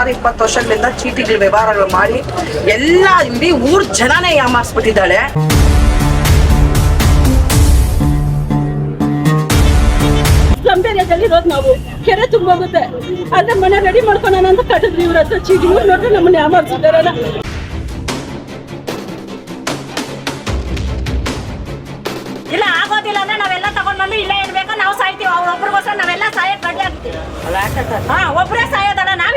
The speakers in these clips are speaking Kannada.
ಸುಮಾರು ಇಪ್ಪತ್ತು ವರ್ಷಗಳಿಂದ ಚೀಟಿಗಳ ವ್ಯವಹಾರಗಳು ಮಾಡಿ ಎಲ್ಲ ಇಡೀ ಊರ್ ಜನನೇ ಯಾಮಾರಿಸ್ಬಿಟ್ಟಿದ್ದಾಳೆ. ಇರೋದು ನಾವು. ಕೆರೆ ತುಂಬೋಗುತ್ತೆ. ಅದ್ರ ಮನೆ ರೆಡಿ ಮಾಡ್ಕೊಳ್ಳೋಣ ಅಂತ ಕಟ್ಟಿದ್ರಿ ಇವ್ರ ಹತ್ರ ಚೀಟಿ. ಇವ್ರು ನೋಡ್ರಿ ನಮ್ಮನ್ನ ಯಾಮಾರಿಸಿದಾರಲ್ಲ ಇಲ್ಲ ಆಗೋದಿಲ್ಲ ಅಂದ್ರೆ ನಾವೆಲ್ಲ ತಗೊಂಡ್ ಬಂದು ಇಲ್ಲೇ ಇರ್ಬೇಕು ನಾವು ಸಾಯ್ತೀವಿ. ಅವ್ರ ಒಬ್ರಿಗೋಸ್ಕರ ನಾವೆಲ್ಲ ಸಾಯಕ್ ರೆಡಿ ಆಗ್ತೀವಿ. ಹಾ ಒಬ್ರೇ ಸಾಯೋದಲ್ಲ. ನಾವ್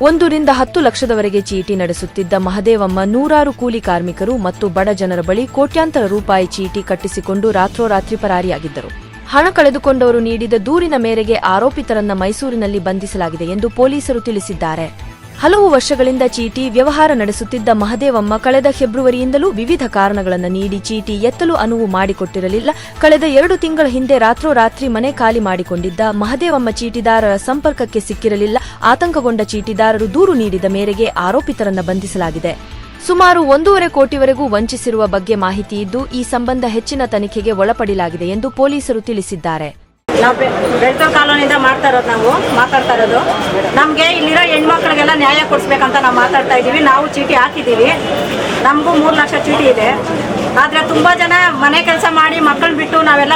ಒಂದರಿಂದ ಹತ್ತು ಲಕ್ಷದವರೆಗೆ ಚೀಟಿ ನಡೆಸುತ್ತಿದ್ದ ಮಹದೇವಮ್ಮ ನೂರಾರು ಕೂಲಿ ಕಾರ್ಮಿಕರು ಮತ್ತು ಬಡ ಜನರ ಬಳಿ ಕೋಟ್ಯಾಂತರ ರೂಪಾಯಿ ಚೀಟಿ ಕಟ್ಟಿಸಿಕೊಂಡು ರಾತ್ರೋರಾತ್ರಿ ಪರಾರಿಯಾಗಿದ್ದರು. ಹಣ ಕಳೆದುಕೊಂಡವರು ನೀಡಿದ ದೂರಿನ ಮೇರೆಗೆ ಆರೋಪಿತರನ್ನ ಮೈಸೂರಿನಲ್ಲಿ ಬಂಧಿಸಲಾಗಿದೆ ಎಂದು ಪೊಲೀಸರು ತಿಳಿಸಿದ್ದಾರೆ. ಹಲವು ವರ್ಷಗಳಿಂದ ಚೀಟಿ ವ್ಯವಹಾರ ನಡೆಸುತ್ತಿದ್ದ ಮಹದೇವಮ್ಮ ಕಳೆದ ಫೆಬ್ರವರಿಯಿಂದಲೂ ವಿವಿಧ ಕಾರಣಗಳನ್ನು ನೀಡಿ ಚೀಟಿ ಎತ್ತಲು ಅನುವು ಮಾಡಿಕೊಟ್ಟಿರಲಿಲ್ಲ. ಕಳೆದ ಎರಡು ತಿಂಗಳ ಹಿಂದೆ ರಾತ್ರೋರಾತ್ರಿ ಮನೆ ಖಾಲಿ ಮಾಡಿಕೊಂಡಿದ್ದ ಮಹದೇವಮ್ಮ ಚೀಟಿದಾರರ ಸಂಪರ್ಕಕ್ಕೆ ಸಿಕ್ಕಿರಲಿಲ್ಲ. ಆತಂಕಗೊಂಡ ಚೀಟಿದಾರರು ದೂರು ನೀಡಿದ ಮೇರೆಗೆ ಆರೋಪಿತರನ್ನು ಬಂಧಿಸಲಾಗಿದೆ. ಸುಮಾರು ಒಂದೂವರೆ ಕೋಟಿವರೆಗೂ ವಂಚಿಸಿರುವ ಬಗ್ಗೆ ಮಾಹಿತಿ ಇದ್ದು, ಈ ಸಂಬಂಧ ಹೆಚ್ಚಿನ ತನಿಖೆಗೆ ಒಳಪಡಿಲಾಗಿದೆ ಎಂದು ಪೊಲೀಸರು ತಿಳಿಸಿದ್ದಾರೆ. ನಾವು ಬೆಳ್ತೂರು ಕಾಲೋನಿಯಿಂದ ಮಾಡ್ತಾ ಇರೋದು ನಾವು, ಮಾತಾಡ್ತಾ ಇರೋದು. ನಮಗೆ ಇಲ್ಲಿರೋ ಹೆಣ್ಮಕ್ಳಿಗೆಲ್ಲ ನ್ಯಾಯ ಕೊಡಿಸ್ಬೇಕಂತ ನಾವು ಮಾತಾಡ್ತಾ ಇದ್ದೀವಿ. ನಾವು ಚೀಟಿ ಹಾಕಿದ್ದೀವಿ. ನಮಗೂ ಮೂರು ಲಕ್ಷ ಚೀಟಿ ಇದೆ. ಆದರೆ ತುಂಬ ಜನ ಮನೆ ಕೆಲಸ ಮಾಡಿ ಮಕ್ಕಳು ಬಿಟ್ಟು ನಾವೆಲ್ಲ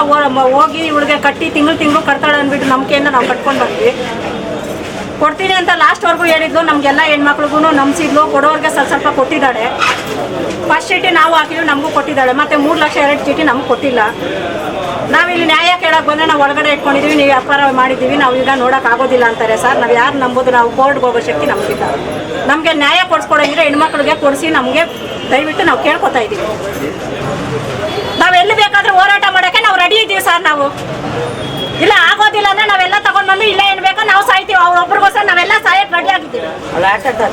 ಹೋಗಿ ಇವಳಿಗೆ ಕಟ್ಟಿ ತಿಂಗಳು ತಿಂಗಳು ಕಟ್ತಾಳೆ ಅಂದ್ಬಿಟ್ಟು ನಂಬಿಕೆಯಿಂದ ನಾವು ಕಟ್ಕೊಂಡು ಬರ್ತೀವಿ ಕೊಡ್ತೀನಿ ಅಂತ ಲಾಸ್ಟ್ವರೆಗೂ ಹೇಳಿದ್ಲು. ನಮಗೆಲ್ಲ ಹೆಣ್ಮಕ್ಳಿಗೂ ನಂಬಿಸಿದ್ಲು. ಕೊಡೋರಿಗೆ ಸ್ವಲ್ಪ ಸ್ವಲ್ಪ ಕೊಟ್ಟಿದ್ದಾಳೆ. ಫಸ್ಟ್ ಚೀಟಿ ನಾವು ಹಾಕಿದ್ವಿ, ನಮಗೂ ಕೊಟ್ಟಿದ್ದಾಳೆ. ಮತ್ತೆ ಮೂರು ಲಕ್ಷ ಎರಡು ಚೀಟಿ ನಮ್ಗೆ ಕೊಟ್ಟಿಲ್ಲ. ನಾವಿಲ್ಲಿ ನ್ಯಾಯ ಕೇಳಕ್ ಬಂದ್ರೆ ನಾವು ಒಳಗಡೆ ಇಟ್ಕೊಂಡಿದೀವಿ ನೀವು ವ್ಯಾಪಾರ ಮಾಡಿದ್ದೀವಿ ನಾವು ಈಗ ನೋಡಕ್ ಆಗೋದಿಲ್ಲ ಅಂತಾರೆ ಸರ್. ನಾವು ಯಾರು ನಂಬೋದು ನಾವು ಕೋರ್ಟ್ಗೆ ಹೋಗೋ ಶಕ್ತಿ ನಮಗಿಲ್ಲ. ನಮಗೆ ನ್ಯಾಯ ಕೊಡಿಸ್ಕೊಡಂಗಿದ್ರೆ ಹೆಣ್ಮಕ್ಳಿಗೆ ಕೊಡಿಸಿ ನಮಗೆ ದಯವಿಟ್ಟು ನಾವು ಕೇಳ್ಕೊತಾ ಇದ್ದೀವಿ ನಾವು ಎಲ್ಲಿ ಬೇಕಾದ್ರೆ ಹೋರಾಟ ಮಾಡೋಕ್ಕೆ ನಾವು ರೆಡಿ ಇದ್ದೀವಿ ಸರ್ ನಾವು. ಇಲ್ಲ ಆಗೋದಿಲ್ಲ ಅಂದ್ರೆ ನಾವೆಲ್ಲ ತಗೊಂಡ್ ಬಂದು ಇಲ್ಲ ಏನ್ ಬೇಕೋ ನಾವು ಸಾಯ್ತೀವಿ. ಅವ್ರ ಒಬ್ರಿಗೋಸ್ಕರ ನಾವೆಲ್ಲ ಸಾಯಕ್ ರೆಡಿ ಆಗಿದ್ದೀವಿ.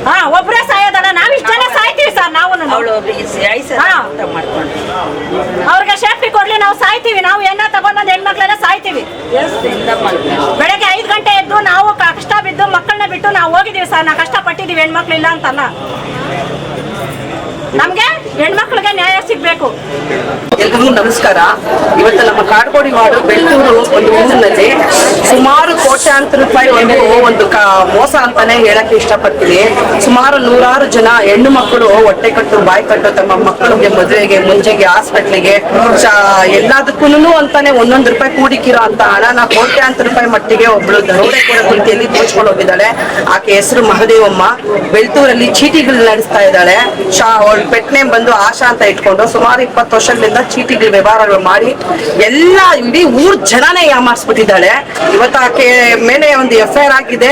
ಹಾ ಒಬ್ರೆ ಸಾಯೋದಲ್ಲ ನಾವ್ ಇಷ್ಟ ಜನ ಸಾಯ್ತೀವಿ ಹಾ. ಅವ್ರಿಗೆ ಸೇಫ್ಟಿ ಕೊಡ್ಲಿ ನಾವು ಸಾಯ್ತೀವಿ. ನಾವು ಏನ ತಗೊಂಡ್ಬಂದು ಹೆಣ್ಮಕ್ಳೆಲ್ಲ ಸಾಯ್ತೀವಿ. ಬೆಳಗ್ಗೆ ಐದು ಗಂಟೆ ಎದ್ದು ನಾವು ಕಷ್ಟ ಬಿದ್ದು ಮಕ್ಕಳನ್ನ ಬಿಟ್ಟು ನಾವು ಹೋಗಿದೀವಿ ಸರ್. ನಾವು ಕಷ್ಟ ಪಟ್ಟಿದೀವಿ ಹೆಣ್ಮಕ್ಳು ಇಲ್ಲ ಅಂತಲ್ಲ. ನಮ್ಗೆ? ಹೆಣ್ಮಕ್ಳಿಗೆ ನ್ಯಾಯ ಸಿಗ್ಬೇಕು. ಎಲ್ರಿಗೂ ನಮಸ್ಕಾರ. ಇವತ್ತು ನಮ್ಮ ಕಾಡ್ಗೋಡಿ ವಾರ್ಡು ಬೆಳ್ತೂರು ಒಂದು ಊರಿನಲ್ಲಿ ಸುಮಾರು ಕೋಟ್ಯಾಂತರ ರೂಪಾಯಿ ಒಂದು ಒಂದು ಮೋಸ ಅಂತಾನೆ ಹೇಳಕ್ಕೆ ಇಷ್ಟಪಡ್ತೀನಿ. ಸುಮಾರು ನೂರಾರು ಜನ ಹೆಣ್ಣು ಮಕ್ಕಳು ಹೊಟ್ಟೆ ಕಟ್ಟು, ಬಾಯಿ ಕಟ್ಟು ತಮ್ಮ ಮಕ್ಕಳಿಗೆ, ಮದುವೆಗೆ ಮುಂಜೆಗೆ ಹಾಸ್ಪಿಟ್ಲಿಗೆ ಎಲ್ಲದಕ್ಕೂ ಅಂತಾನೆ ಒಂದೊಂದು ರೂಪಾಯಿ ಕೂಡಿಕಿರೋ ಅಂತ ಹಣನ ಕೋಟ್ಯಾಂತರ ರೂಪಾಯಿ ಮಟ್ಟಿಗೆ ಒಬ್ಳು ಕೂಡ ರೀತಿಯಲ್ಲಿ ದೋಚ್ಕೊಂಡು ಹೋಗಿದ್ದಾಳೆ. ಆಕೆ ಹೆಸರು ಮಹದೇವಮ್ಮ. ಬೆಳ್ತೂರಲ್ಲಿ ಚೀಟಿಗಳು ನಡೆಸ್ತಾ ಇದ್ದಾಳೆ. ಪೆಟ್ ನೇಮ್ ಬಂದು ಆಶಾ ಅಂತ ಇಟ್ಕೊಂಡು ಸುಮಾರು ಇಪ್ಪತ್ತು ವರ್ಷಗಳಿಂದ ಚೀಟಿಗಳ ವ್ಯವಹಾರಗಳು ಮಾಡಿ ಎಲ್ಲ ಇಡೀ ಊರ್ ಜನನೇ ಯಾಮಾರಿಸ್ಬಿಟ್ಟಿದ್ದಾಳೆ ಇವತ್ತು ಆಕೆ ಮೇಲೆ ಒಂದು ಎಫ್ ಐ ಆರ್ ಆಗಿದೆ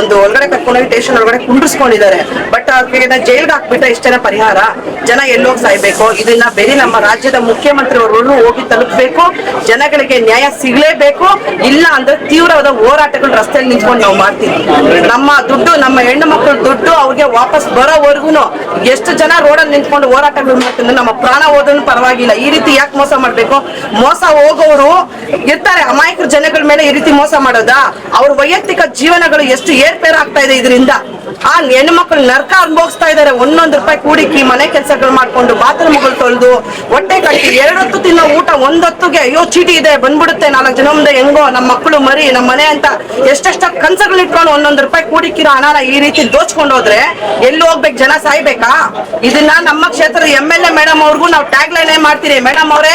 ಒಂದು ಒಳಗಡೆ ಕರ್ಕೊಂಡೋಗಿ ಸ್ಟೇಷನ್ ಒಳಗಡೆ ಕುಂಡ್ರಿಸ್ಕೊಂಡಿದ್ದಾರೆ. ಬಟ್ ಆಕೆನ ಜೈಲ್ಗೆ ಹಾಕ್ಬಿಟ್ರೆ ಇಷ್ಟೇನೆ ಪರಿಹಾರ. ಜನ ಎಲ್ಲೋಗಿ ಸಾಯ್ಬೇಕು? ಇದನ್ನ ಬೇರೆ ನಮ್ಮ ರಾಜ್ಯದ ಮುಖ್ಯಮಂತ್ರಿ ಅವರು ಹೋಗಿ ತಲುಪಬೇಕು. ಜನಗಳಿಗೆ ನ್ಯಾಯ ಸಿಗಲೇಬೇಕು. ಇಲ್ಲ ಅಂದ್ರೆ ತೀವ್ರವಾದ ಹೋರಾಟಗಳು ರಸ್ತೆಯಲ್ಲಿ ನಿಂತ್ಕೊಂಡು ನಾವು ಮಾಡ್ತೀವಿ. ನಮ್ಮ ದುಡ್ಡು, ನಮ್ಮ ಹೆಣ್ಣು ಮಕ್ಕಳ ದುಡ್ಡು ಅವ್ರಿಗೆ ವಾಪಸ್ ಬರೋವರೆಗೂ ಎಷ್ಟು ಜನ ರೋಡಲ್ಲಿ ನಿಂತ್ಕೊಂಡು ಹೋರಾಟಗಳು ನಮ್ಮ ಪ್ರಾಣ ಹೋದ್ರೂ ಪರವಾಗಿಲ್ಲ. ಈ ರೀತಿ ಯಾಕೆ ಮೋಸ ಮಾಡ್ಬೇಕು? ಮೋಸ ಹೋಗೋರು ಇರ್ತಾರೆ. ಅಮಾಯಕರ ಜನಗಳ ಮೇಲೆ ಈ ರೀತಿ ಮೋಸ ಮಾಡೋದಾ? ಅವ್ರ ವೈಯಕ್ತಿಕ ಜೀವನಗಳು ಎಷ್ಟು ಏರ್ಪೇರ್ ಆಗ್ತಾ ಇದೆ ಇದರಿಂದ? ಆ ಹೆಣ್ಮಕ್ಳು ನರ್ಕ ಅನುಭವಿಸ್ತಾ ಇದಾರೆ ಒಂದೊಂದು ರೂಪಾಯಿ ಕೂಡಿಕಿ ಮನೆ ಕೆಲಸಗಳು ಮಾಡ್ಕೊಂಡು ಬಾತ್ರೂಮ್ಗಳು ತೊಳೆದು ಹೊಟ್ಟೆ ಕಟ್ಟಿ ಎರಡೊತ್ತು ತಿನ್ನೋ ಊಟ, ಒಂದೊತ್ತಿಗೆ ಅಯ್ಯೋ ಚೀಟಿ ಇದೆ, ಬಂದ್ಬಿಡುತ್ತೆ. ನಾಲ್ಕು ಜನ ಮುಂದೆ ಹೆಂಗೋ ನಮ್ಮ ಮಕ್ಕಳು ಮರಿ, ನಮ್ಮ ಮನೆ ಅಂತ ಎಷ್ಟೆಷ್ಟ ಕನ್ಸಗಳು ಇಟ್ಕೊಂಡು ಒಂದೊಂದು ರೂಪಾಯಿ ಕೂಡಿಕಿರೋ ಹಣನ ಈ ರೀತಿ ದೋಚ್ಕೊಂಡು ಹೋದ್ರೆ ಎಲ್ಲಿ ಹೋಗ್ಬೇಕು? ಜನ ಸಾಯ್ಬೇಕಾ? ಇದನ್ನ ನಮ್ಮ ಕ್ಷೇತ್ರದ ಎಂ ಎಲ್ ಎ ಮೇಡಮ್ ಅವ್ರಿಗೂ ನಾವು ಟ್ಯಾಗ್ ಲೈನ್ ಮಾಡ್ತೀರಿ? ಮೇಡಮ್ ಅವರೇ,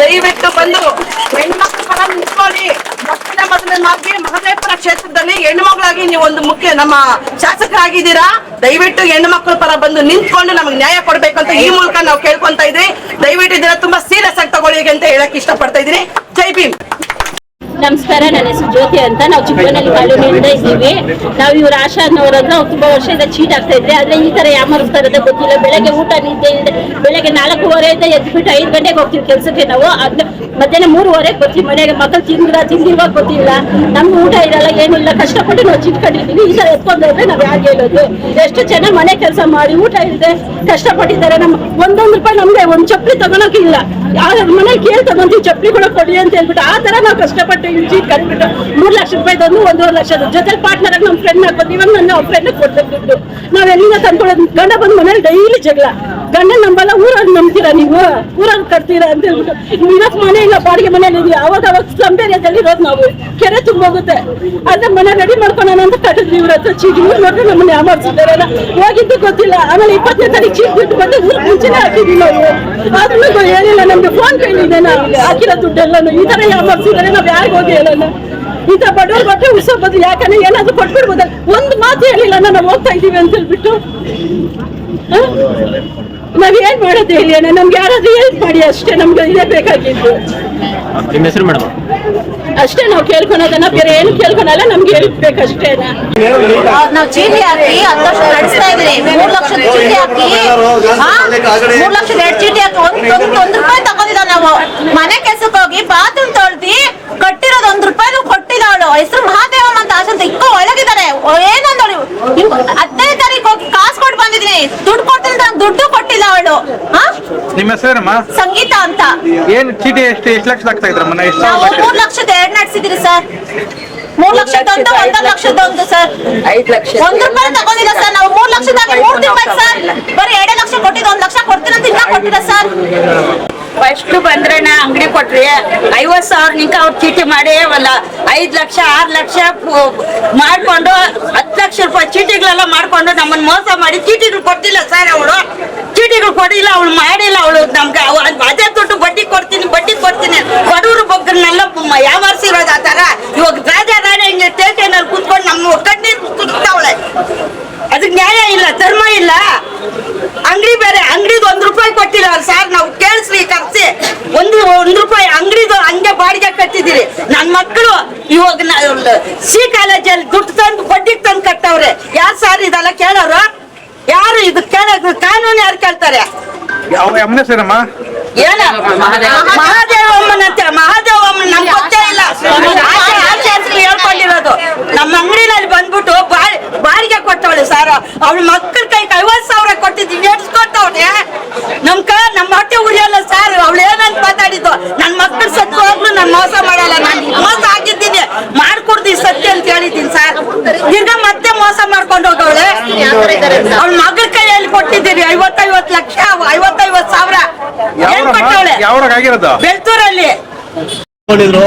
ದಯವಿಟ್ಟು ಬಂದು ಹೆಣ್ಮಕ್ಳ ಪರ ನಿಂತ್ಕೊಳ್ಳಿ. ಮೊದಲನೇ ಮಾಗಿ ಮಹದೇವಪುರ ಕ್ಷೇತ್ರದಲ್ಲಿ ಹೆಣ್ಮಗಳಾಗಿ ನೀವು ಒಂದು ಮುಖ್ಯ ನಮ್ಮ ಶಾಸಕರಾಗಿದ್ದೀರಾ? ದಯವಿಟ್ಟು ಹೆಣ್ಣು ಮಕ್ಕಳ ಪರ ಬಂದು ನಿಂತ್ಕೊಂಡು ನಮಗೆ ನ್ಯಾಯ ಕೊಡ್ಬೇಕಂತ ಈ ಮೂಲಕ ನಾವು ಕೇಳ್ಕೊಂತ ಇದ್ರಿ. ದಯವಿಟ್ಟು ಇದನ್ನ ತುಂಬಾ ಸೀರಿಯಸ್ ಆಗಿ ತಗೊಳ್ಳಿ ಅಂತ ಹೇಳಕ್ ಇಷ್ಟಪಡ್ತಾ ಇದ್ದೀನಿ. ಜೈ ಭೀಮ್. ನಮಸ್ಕಾರ, ನನ್ನ ಹೆಸರು ಜ್ಯೋತಿ ಅಂತ. ನಾವು ಚಿಕ್ಕನಲ್ಲಿ ಕಾಲೋನಿಯಿಂದ ಇದ್ದೀವಿ. ನಾವು ಇವ್ರ ಆಶಾ ಹತ್ರ ನಾವು ತುಂಬಾ ವರ್ಷದಿಂದ ಚೀಟ್ ಆಗ್ತಾ ಇದ್ರೆ ಆದ್ರೆ ಈ ತರ ಯಾಮಾರಿಸ್ತಾ ಇರೋದೇ ಗೊತ್ತಿಲ್ಲ. ಬೆಳಗ್ಗೆ ಊಟ ನಿದ್ದೆ ಇಲ್ಲದೆ ಬೆಳಗ್ಗೆ ನಾಲ್ಕೂವರೆಯಿಂದ ಎದ್ಬಿಟ್ಟು ಐದು ಗಂಟೆಗೆ ಹೋಗ್ತೀವಿ ಕೆಲಸಕ್ಕೆ ನಾವು. ಅದ್ ಮಧ್ಯಾಹ್ನ ಮೂರುವರೆಗೆ ಬರ್ತೀವಿ ಮನೆಗೆ. ಮಕ್ಕಳು ತಿಂದಿಲ್ಲ ತಿಂದಿರುವಾಗ ಗೊತ್ತಿಲ್ಲ. ನಮ್ಗೆ ಊಟ ಇರಲ್ಲ ಏನಿಲ್ಲ ಕಷ್ಟಪಟ್ಟು ನಾವು ಚಿಟ್ಕೊಂಡಿದ್ದೀವಿ ಈ ತರ ಎತ್ಕೊಂಡು ಹೋದ್ರೆ ನಾವು ಯಾರು ಹೇಳೋದು? ಎಷ್ಟು ಚೆನ್ನಾಗಿ ಮನೆ ಕೆಲಸ ಮಾಡಿ ಊಟ ಇಲ್ಲದೆ ಕಷ್ಟಪಟ್ಟಿದ್ದಾರೆ. ನಮ್ಮ ಒಂದೊಂದು ರೂಪಾಯಿ ನಮಗೆ ಒಂದು ಚಪ್ಪಲಿ ತಗೊಳಕ್ಕಿಲ್ಲ ಮನೆ ಕೇಳ್ತಾ ಬಂದು ಚಪ್ಪಲಿ ಕೂಡ ಕೊಡಿ ಅಂತ ಹೇಳ್ಬಿಟ್ಟು. ಆ ತರ ನಾವು ಕಷ್ಟಪಟ್ಟು ಚೀಟ್ ಕಟ್ಬಿಟ್ಟು ಮೂರ್ ಲಕ್ಷ ರೂಪಾಯಿ ತಂದು ಒಂದೂವರೆ ಲಕ್ಷದ ಜೊತೆ ಪಾರ್ಟ್ನರ್ ಆಗಿ ನಮ್ಮ ಫ್ರೆಂಡ್ ಹಾಕೋದು ಇವಾಗ ನನ್ನ ಫ್ರೆಂಡ್ ಕೊಡ್ತಿದ್ದು ನಾವ್ ಎಲ್ಲಿಂದ ತಂದ್ಕೊಳ್ಳೋದು ಗಂಡ ಬಂದ್ ಮನೇಲಿ ಡೈಲಿ ಜಗಳ. ಗಂಡ ನಂಬಲ್ಲ ಊರಲ್ಲಿ ನಂಬ್ತೀರಾ ನೀವು? ಊರಲ್ಲಿ ಕಟ್ತೀರಾ ಅಂತ ಹೇಳ್ಬಿಟ್ಟು. ಇವತ್ತು ಮನೆ ಇಲ್ಲ, ಬಾಡಿಗೆ ಮನೇಲಿ ಇದೀವಿ ಅವಾಗ ಅವಾಗ ಸ್ಲಮ್ ಏರಿಯಾದಲ್ಲಿ ಇರೋದು ನಾವು. ಕೆರೆ ತುಂಬೋಗುತ್ತೆ. ಅದೇ ಮನೆ ರೆಡಿ ಮಾಡ್ಕೊಳ್ಳೋಣ ಅಂತ ಕಟ್ಟಿದ್ವಿ ಇವ್ರ ಹತ್ರ. ಚೀಟಿ ಇವ್ರು ನೋಡ್ರೆ ನಮ್ಮನ್ನ ಯಾಮಾಡ್ಸಿದಾರಲ್ಲ ಹೋಗಿದ್ದು ಗೊತ್ತಿಲ್ಲ. ಆಮೇಲೆ ಇಪ್ಪತ್ತನೇ ತಾರೀಕು ಚೀಟ್ ಬಿಟ್ಟು ಬಂದು ಊರ್ ಮುಂಚೆನೆ ಹಾಕಿದ್ವಿ ನಾವು. ಆದ್ರೂ ಏನಿಲ್ಲ ನಮ್ಗೆ ಫೋನ್ ಪೇ ಇದೆ ನಾವು ಹಾಕಿರೋ ದುಡ್ಡೆಲ್ಲ ಈ ತರ ಯಾಮಾಡ್ಸಿದಾರೆ ನಾವ್ ಯಾರಿಗೆ ಹೋಗಿ ಹೇಳೋಣ? ಈ ತರ ಬಡವ್ರ ಬಟ್ಟೆ ಉಳಿಸೋಬೋದು ಯಾಕಂದ್ರೆ ಏನಾದ್ರು ಕೊಟ್ಬಿಡ್ಬೋದ ಒಂದು ಮಾತು ಹೇಳಿಲ್ಲ ನಾವು ಹೋಗ್ತಾ ಇದೀವಿ ಅಂತ ಹೇಳ್ಬಿಟ್ಟು? ನಾವ್ ಏನ್ ಮಾಡೋದು ಹೇಳಿ ಅಣ್ಣ? ನಮ್ಗೆ ಯಾರಾದ್ರೂ ಹೆಲ್ಪ್ ಮಾಡಿ ಅಷ್ಟೇ, ನಮ್ಗೆ ಇದೇ ಬೇಕಾಗಿದ್ದು. ನಿಮ್ಮ ಹೆಸರು ಮೇಡಮ್? ಅಷ್ಟೇ ನಾವು ಕೇಳ್ಕೊಳೋದನ್ನ ಬೇರೆ ಏನು ಕೇಳ್ಕೊಳಲ್ಲ, ನಮ್ಗೆ ಹೇಳ್ಬೇಕು ಬೇಕಷ್ಟೇ ನಾವು ಚೀಟಿ ಹಾಕಿ ಹತ್ತು ವರ್ಷ ನಡೆಸ್ತಾ ಇದ್ರಿ ಮೂರ್ ಲಕ್ಷದ ಚೀಟಿ ಹಾಕಿ? ಮೂರ್ ಲಕ್ಷದ ಎರಡು ಚೀಟಿ ಹಾಕಿ ಒಂದ್ ಒಂದ್ ರೂಪಾಯಿ ತಗೊಂಡಿದ್ದ ನಾವು. ಮನೆ ಕೆಲ್ಸಕ್ಕೆ ಹೋಗಿ ಬಾತ್ರೂಮ್ ತೊಳ್ದಿ ಕಟ್ಟಿರೋದು ಒಂದ್ ರೂಪಾಯಿ ಕೊಟ್ಟಿಲ್ಲ ಅವಳು. ಹೆಸರು ಮಹಾದೇವಮ್ಮ ಅಂತ ಆಶಂತ ಇಕ್ಕ ಒಳಗಿದ್ದಾರೆ ಏನಂದಳು ಹದಿನೈದು ತಾರೀಕು ಹೋಗಿ ಕಾಸು ಕೊಟ್ಟು ಬಂದಿದ್ದೀನಿ. ದುಡ್ಡು ಕೊಡ್ತೀನಿ ಅಂತ ದುಡ್ಡು ಕೊಟ್ಟಿಲ್ಲ ಅವಳು. ಹಾ ನಿಮ್ಮ ಹೆಸರೇನಮ್ಮ? ಸಂಗೀತ ಅಂತ. ಏನ್ ಚೀಟಿ ಎಷ್ಟು ಎಷ್ಟು ಲಕ್ಷ ಆಗ್ತಾ ಇದ್ರಮ್ಮ ಎಷ್ಟು ನಾವು ಮೂರ್ ಲಕ್ಷದ ಎರಡ್ ನಡೆಸಿದಿರಿ ಸರ್. ಮೂರ್ ಲಕ್ಷದೊಂದು ಒಂದೊಂದು ಲಕ್ಷದೊಂದು ಸರ್. ಐದು ಲಕ್ಷ. ಒಂದ್ ರೂಪಾಯಿ ತಗೊಂಡಿಲ್ಲ ಸರ್. ನಾವು ಮೂರ್ ಲಕ್ಷದಾಗ ಮೂರ್ ತಿಂಗಳು ಸರ್. ಬರೀ ಎರಡೇ ಲಕ್ಷ ಕೊಟ್ಟಿದ್ದು ಒಂದ್ ಲಕ್ಷ ಕೊಡ್ತೀನಿ ಅಂತ ಇನ್ನ ಕೊಟ್ಟಿಲ್ಲ ಸರ್. ಫಸ್ಟ್ ಬಂದ್ರಣ ಅಂಗಡಿ ಕೊಟ್ರಿ. ಐವತ್ ಸಾವಿರ ನಿಂಕ ಅವ್ರ ಚೀಟಿ ಮಾಡಿ ಒಂದ್ ಐದ್ ಲಕ್ಷ ಆರ್ ಲಕ್ಷ ಮಾಡ್ಕೊಂಡು ಹತ್ತು ಲಕ್ಷ ರೂಪಾಯಿ ಚೀಟಿಗಳೆಲ್ಲ ಮಾಡ್ಕೊಂಡು ನಮ್ಮನ್ನ ಮೋಸ ಮಾಡಿ ಚೀಟಿಗಳು ಕೊಡ್ತಿಲ್ಲ ಸರ್ ಅವಳು ಚೀಟಿಗಳು ಕೊಡಿಲ್ಲ, ಅವಳು ಮಾಡಿಲ್ಲ, ಅವಳು ನಮ್ಗೆ ಅದೇ ದುಡ್ಡು ಬಡ್ಡಿ ಕೊಡ್ತೀನಿ ಬಡ್ಡಿ ಕೊಡ್ತೀನಿ. ಬಡವರು ಬಗ್ಗರನ್ನೆಲ್ಲ ಯಾವಾರಿಸಿರೋದು ಆ ಥರ? ಇವಾಗ ರಾಜ ರಾಣಿ ಹಿಂಗೆ ಸ್ಟೇಷನ್ ಅಲ್ಲಿ ಕುತ್ಕೊಂಡು ನಮ್ಮ ಕಣ್ಣೀರು ಕುತ್ತಾವಳೆ ಅದಕ್ಕೆ ನ್ಯಾಯ ಇಲ್ಲ, ಧರ್ಮ ಇಲ್ಲ. ಅಂಗಡಿ ಬೇರೆ, ಅಂಗಡಿದು ಒಂದ್ ರೂಪಾಯಿ ಕೊಟ್ಟಿಲ್ಲ ಸರ್, ನಾವು ಕೇಳಿಸ್ರಿ ಕರ್ಸಿ. ಒಂದು, ಒಂದ್ ರೂಪಾಯಿ ಅಂಗಡಿದು ಹಂಗೆ ಬಾಡಿಗೆ ಕಟ್ಟಿದ್ದೀರಿ. ನನ್ನ ಮಕ್ಕಳು ಇವಾಗ ಸಿ ಕಾಲೇಜಲ್ಲಿ ದುಡ್ಡು ತಂದು ಬಡ್ಡಿಗೆ ತಂದು ಕಟ್ಟವ್ರೆ. ಯಾರು ಸರ್ ಇದೆಲ್ಲ ಯಾರು ಇದು ಕೇಳೋದು ಕಾನೂನು ಯಾರು ಕೇಳ್ತಾರೆ? ಯಾವ ಎಮ್ಮನ ಹೆಸರಮ್ಮ ಏನ? ಮಹಾದೇವಮ್ಮನಂತೆ ಮಹಾದೇವಮ್ಮ ನಮ್ಗೆ ಗೊತ್ತೇ ಇಲ್ಲ. ಆಚೆ ಹೇಳ್ಕೊಂಡಿರೋದು. ನಮ್ಮ ಅಂಗಡಿನಲ್ಲಿ ಬಂದ್ಬಿಟ್ಟು ಬಾಡಿ ಬಾಡಿಗೆ ಕೊಟ್ಟವಳೆ ಸರ್. ಅವಳ ಮಕ್ಕಳ ಕೈ ಐವತ್ತು ಸಾವಿರ ಕೊಟ್ಟಿದ್ದೀವಿ ಎಡ್ಸ್ಕೊಟ್ಟವ್ರೆ ನಮ್ ಕ ನಮ್ಮ ಹೊಟ್ಟೆ ಉರಿಯಲ್ಲ ಸರ್. ಅವಳು ಏನಂತ ಮಾತಾಡಿದ್ದು? ನನ್ ಮಕ್ಕಳು ಸತ್ತು ಹೋಗ್ಲು ನಾನು ಮೋಸ ಮಾಡಲ್ಲ. ನಾನು ಮೋಸ ಆಗಿದ್ದೀನಿ. ಮಾಡ್ಕೊಡ್ದಿ ಸತ್ಯ ಅಂತ ಹೇಳಿದ್ದೀನಿ ಸರ್. ಈಗ ಮತ್ತೆ ಮೋಸ ಮಾಡ್ಕೊಂಡು ಹೋಗವಳೆ ಅವಳ ಮಗಳ ಕೈಯಲ್ಲಿ ಕೊಟ್ಟಿದ್ದೀರಿ ಐವತ್ತೈವತ್ತು ಲಕ್ಷ ಐವತ್ತೈವತ್ತು ಸಾವಿರ ಏನ್ ಆಗಿರೋದು? ಬೆಳ್ತೂರಲ್ಲಿ. ಕೊಂಡಿದ್ರು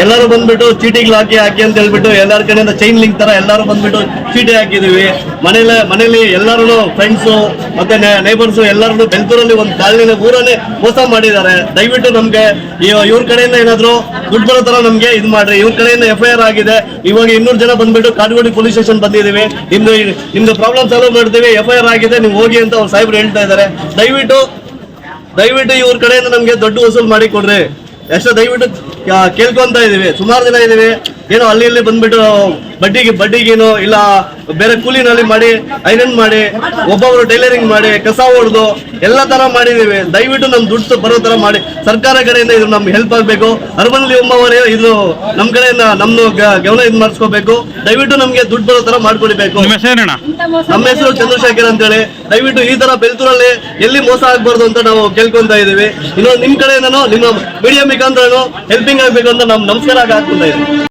ಎಲ್ಲರೂ ಬಂದ್ಬಿಟ್ಟು ಚೀಟಿಗಳು ಹಾಕಿ ಹಾಕಿ ಅಂತ ಹೇಳ್ಬಿಟ್ಟು ಎಲ್ಲರ ಕಡೆಯಿಂದ ಚೈನ್ ಲಿಂಕ್ ತರ ಎಲ್ಲರೂ ಬಂದ್ಬಿಟ್ಟು ಚೀಟಿ ಹಾಕಿದೀವಿ. ಮನೇಲಿ ಮನೇಲಿ ಎಲ್ಲರೂ ಫ್ರೆಂಡ್ಸು ಮತ್ತೆ ನೇಬರ್ಸು ಎಲ್ಲರೂ ಬೆಂತೂರಲ್ಲಿ ಒಂದು ಕಾಲಿನ ಊರನ್ನೇ ಮೋಸ ಮಾಡಿದ್ದಾರೆ. ದಯವಿಟ್ಟು ನಮ್ಗೆ ಇವ- ಇವ್ರ ಕಡೆಯಿಂದ ಏನಾದ್ರು ದುಡ್ಡು ಬರೋ ತರ ನಮ್ಗೆ ಇದು ಮಾಡ್ರಿ. ಇವ್ರ ಕಡೆಯಿಂದ ಎಫ್ ಐ ಆರ್ ಆಗಿದೆ. ಇವಾಗ ಇನ್ನೂರು ಜನ ಬಂದ್ಬಿಟ್ಟು ಕಾಟಗೋಡಿ ಪೊಲೀಸ್ ಸ್ಟೇಷನ್ ಬಂದಿದೀವಿ ನಿಮ್ದು ನಿಮ್ದು ಪ್ರಾಬ್ಲಮ್ ಸಾಲ್ವ್ ಮಾಡ್ತೀವಿ. ಎಫ್ ಐ ಆರ್ ಆಗಿದೆ. ನೀವು ಹೋಗಿ ಅಂತ ಅವ್ರು ಸಾಹೇಬ್ರು ಹೇಳ್ತಾ ಇದ್ದಾರೆ. ದಯವಿಟ್ಟು ದಯವಿಟ್ಟು ಇವ್ರ ಕಡೆಯಿಂದ ನಮಗೆ ದೊಡ್ಡ ವಸೂಲ್ ಮಾಡಿ ಕೊಡ್ರಿ. ಎಷ್ಟೋ ದಯವಿಟ್ಟು ಕೇಳ್ಕೊಂತ ಇದೀವಿ. ಸುಮಾರು ದಿನ ಇದೀವಿ. ಏನೋ ಅಲ್ಲಿ ಇಲ್ಲಿ ಬಂದ್ಬಿಟ್ಟು ಬಡ್ಡಿಗೆ ಬಡ್ಡಿಗೇನೋ ಇಲ್ಲ ಬೇರೆ ಕೂಲಿನಲ್ಲಿ ಮಾಡಿ ಐರನ್ ಮಾಡಿ ಒಬ್ಬೊಬ್ರು ಟೈಲರಿಂಗ್ ಮಾಡಿ ಕಸ ಹೊಡೆದು ಎಲ್ಲ ತರ ಮಾಡಿದೀವಿ ದಯವಿಟ್ಟು ನಮ್ ದುಡ್ಡು ಬರೋ ತರ ಮಾಡಿ. ಸರ್ಕಾರ ಕಡೆಯಿಂದ ಇದು ನಮ್ಗೆ ಹೆಲ್ಪ್ ಆಗ್ಬೇಕು. ಅರ್ಬನ್ ಅವರೇ ಇದು ನಮ್ ಕಡೆಯಿಂದ ನಮ್ದು ಗಮನ ಇದು ಮಾಡಿಸ್ಕೋಬೇಕು. ದಯವಿಟ್ಟು ನಮ್ಗೆ ದುಡ್ಡು ಬರೋ ತರ ಮಾಡ್ಕೊಡ್ಬೇಕು. ನಿಮ್ಮ ಹೆಸರು ಚಂದ್ರಶೇಖರ್ ಅಂತೇಳಿ. ದಯವಿಟ್ಟು ಈ ತರ ಬೆಲ್ತೂರಲ್ಲಿ ಎಲ್ಲಿ ಮೋಸ ಆಗ್ಬಾರ್ದು ಅಂತ ನಾವು ಕೇಳ್ಕೊಂತ ಇದೀವಿ ಇನ್ನೊಂದು ನಿಮ್ ಕಡೆಯಿಂದ ನಿಮ್ಮ ಮೀಡಿಯಾ ಮುಖಾಂತರ ಹೆಲ್ಪಿಂಗ್ ಆಗ್ಬೇಕು ಅಂತ ನಮ್ ನಮಸ್ಕಾರ ಹಾಕ್ಕೊಂತ ಇದೀವಿ